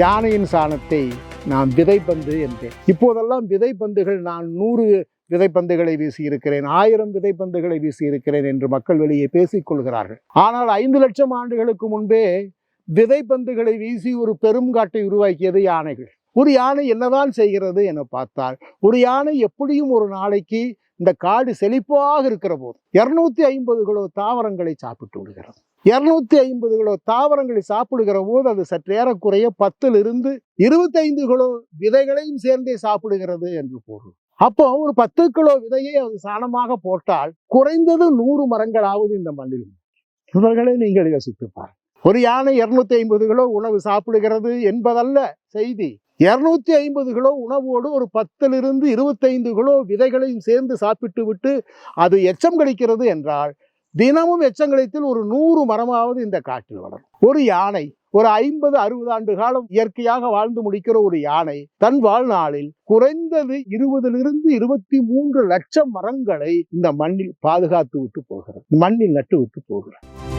யானையின் சாணத்தை நான் விதைப்பந்து என்றேன் இப்போதெல்லாம் விதைப்பந்துகள் நான் நூறு விதைப்பந்துகளை வீசியிருக்கிறேன் ஆயிரம் விதைப்பந்துகளை வீசியிருக்கிறேன் என்று மக்கள் வெளியே பேசிக் கொள்கிறார்கள். ஆனால் ஐந்து லட்சம் ஆண்டுகளுக்கு முன்பே விதைப்பந்துகளை வீசி ஒரு பெருங்காட்டை உருவாக்கியது யானைகள். ஒரு யானை என்னதான் செய்கிறது என பார்த்தால் ஒரு யானை எப்படியும் ஒரு நாளைக்கு இந்த காடு செழிப்பாக இருக்கிற போது இருநூத்தி ஐம்பது கிலோ தாவரங்களை சாப்பிட்டு விடுகிறது. இருநூத்தி ஐம்பது கிலோ தாவரங்களை சாப்பிடுகிற போது அது சற்று ஏறக்குறைய பத்திலிருந்து இருபத்தைந்து கிலோ விதைகளையும் சேர்ந்தே சாப்பிடுகிறது என்று பொருள். அப்போ ஒரு பத்து கிலோ விதையை அது சாணமாக போட்டால் குறைந்தது நூறு மரங்களாவது இந்த மண்ணில் இவர்களை நீங்கள் யோசித்து பாருங்கள். ஒரு யானை இருநூத்தி ஐம்பது கிலோ உணவு சாப்பிடுகிறது என்பதல்ல செய்தி. இருநூத்தி ஐம்பது கிலோ உணவோடு ஒரு பத்திலிருந்து இருபத்தைந்து கிலோ விதைகளையும் சேர்ந்து சாப்பிட்டு விட்டு அது எச்சம் கழிக்கிறது என்றால் தினமும் எச்சங்கழித்தில் ஒரு நூறு மரமாவது இந்த காட்டில் வளரும். ஒரு யானை ஒரு ஐம்பது அறுபது ஆண்டு காலம் இயற்கையாக வாழ்ந்து முடிக்கிற ஒரு யானை தன் வாழ்நாளில் குறைந்தது இருபதிலிருந்து இருபத்தி மூன்று லட்சம் மரங்களை இந்த மண்ணில் பாதுகாத்து விட்டு போகிறது. மண்ணில் நட்டு விட்டு போகிறது.